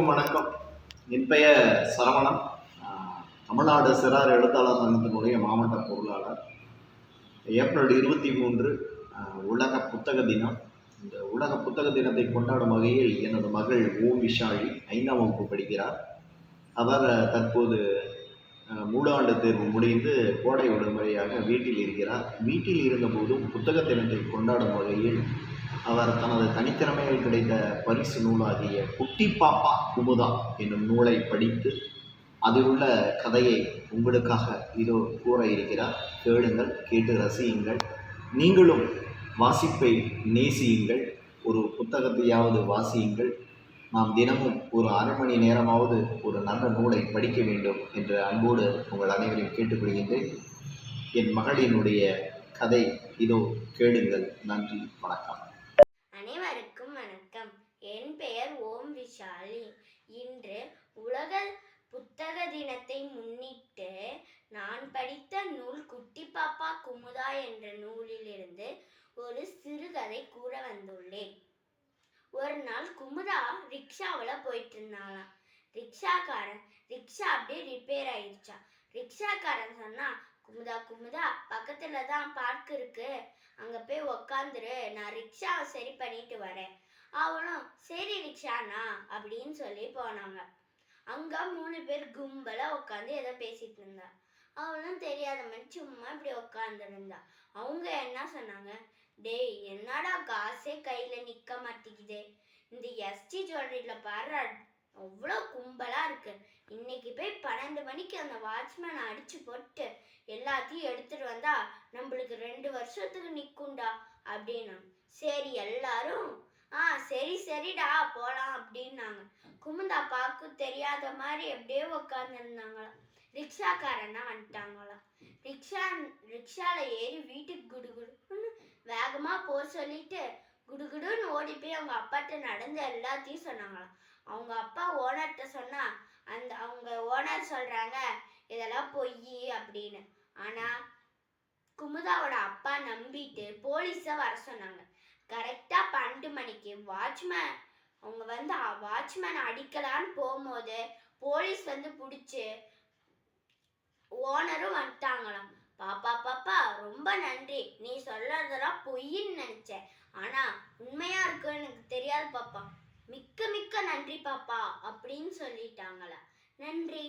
வணக்கம். என் பெயர் சரவணன். தமிழ்நாடு சிறார் எழுத்தாளர் சங்கத்தினுடைய மாவட்ட பொருளாளர். ஏப்ரல் இருபத்தி மூன்று உலக புத்தக தினம். இந்த உலக புத்தக தினத்தை கொண்டாடும் வகையில் எனது மகள் ஓம் விஷாலி ஐந்தாம் வகுப்பு படிக்கிறார். அவர் தற்போது ஆஹ், மூடாண்டு தேர்வு முடிந்து கோடை விடுமுறையாக வீட்டில் இருக்கிறார். வீட்டில் இருந்தபோதும் புத்தக தினத்தை கொண்டாடும் வகையில் அவர் தனது தனித்திறமையில் கிடைத்த பரிசு நூலாகிய குட்டி பாப்பா குமுதா என்னும் நூலை படித்து அதில் உள்ள கதையை உங்களுக்காக இதோ கூற இருக்கிறார். கேளுங்கள் கேட்டு ரசியுங்கள். நீங்களும் வாசிப்பை நேசியுங்கள். ஒரு புத்தகத்தையாவது வாசியுங்கள். நாம் தினமும் ஒரு அரை மணி நேரமாவது ஒரு நல்ல நூலை படிக்க வேண்டும் என்று அன்போடு உங்கள் அனைவரையும் கேட்டுக்கொள்கின்றேன். என் மகளினுடைய கதை இதோ கேளுங்கள். நன்றி வணக்கம் அனைவருக்கும் வணக்கம் என் பெயர் ஓம் விஷாலி. இன்று உலக புத்தக தினத்தை முன்னிட்டு நான் படித்த நூல் குட்டி பாப்பா குமுதா என்ற நூலிலிருந்து ஒரு சிறுகதை கூற வந்துள்ளேன். ஒரு நாள் குமுதா ரிக்ஷாவில் போயிட்டு இருந்தாலாம் ரிக்ஷாக்காரன் ரிக்ஷா அப்படியே ரிப்பேர் ஆயிடுச்சா ரிக்ஷாக்காரன் சொன்னா குமுதா குமுதா பக்கத்துல தான் பார்க் இருக்கு. அங்க போய் உக்காந்துரு. நான் ரிக்ஷாவை சரி பண்ணிட்டு வரேன். அவளும் சரி அப்படின்னு சொல்லி போனாங்க. அங்க மூணு பேர் கும்பலா உட்காந்து ஏதோ பேசிட்டு இருந்தா. அவளும் தெரியாத மாதிரி சும்மா இப்படி உட்காந்துருந்தா அவங்க என்ன சொன்னாங்க? டேய் என்னடா காசே கையில நிக்க மாட்டேங்குதே. இந்த எஸ்டி ஜுவல்லரியில பாரு அவ்வளோ கும்பலா இருக்கு. இன்னைக்கு போய் பன்னெண்டு மணிக்கு அந்த வாட்ச்மேனை அடிச்சு போட்டு எல்லாத்தையும் எடுத்துட்டு வந்தா நம்மளுக்கு ரெண்டு வருஷத்துக்கு நிற்கும்டா அப்படின்னா சரி எல்லாரும் சரிடா போகலாம் அப்படின்னாங்க. குமுதா பாக்கு தெரியாத மாதிரி எப்படியே உட்காந்துருந்தாங்களாம் ரிக்ஷாக்காரனா வந்துட்டாங்களாம் ரிக்ஷா ரிக்ஷால ஏறி வீட்டுக்கு குடுகுடுன்னு வேகமா போ சொல்லிட்டு குடுகுடுன்னு ஓடி போய் அவங்க அப்பாட்ட நடந்த எல்லாத்தையும் சொன்னாங்களாம் அவங்க அப்பா ஓனர்கிட்ட சொன்னா அந்த அவங்க ஓனர் சொல்றாங்க இதெல்லாம் பொய் அப்படின்னு. ஆனா குமுதாவோட அப்பா நம்பிட்டு போலீஸை வர சொன்னாங்க. வாட்ச்மேன் அவங்க வந்து வாட்ச்மேன் அடிக்கலான்னு போகும்போது போலீஸ் வந்து பிடிச்சி ஓனரும் வந்துட்டாங்களாம். பாப்பா பாப்பா ரொம்ப நன்றி. நீ சொல்றதெல்லாம் பொய்ன்னு நினைச்சேன். ஆனா உண்மையா இருக்குன்னு எனக்கு தெரியாது பாப்பா. மிக்க மிக்க நன்றி பாப்பா அப்படின்னு சொல்லிட்டாங்களா நன்றி.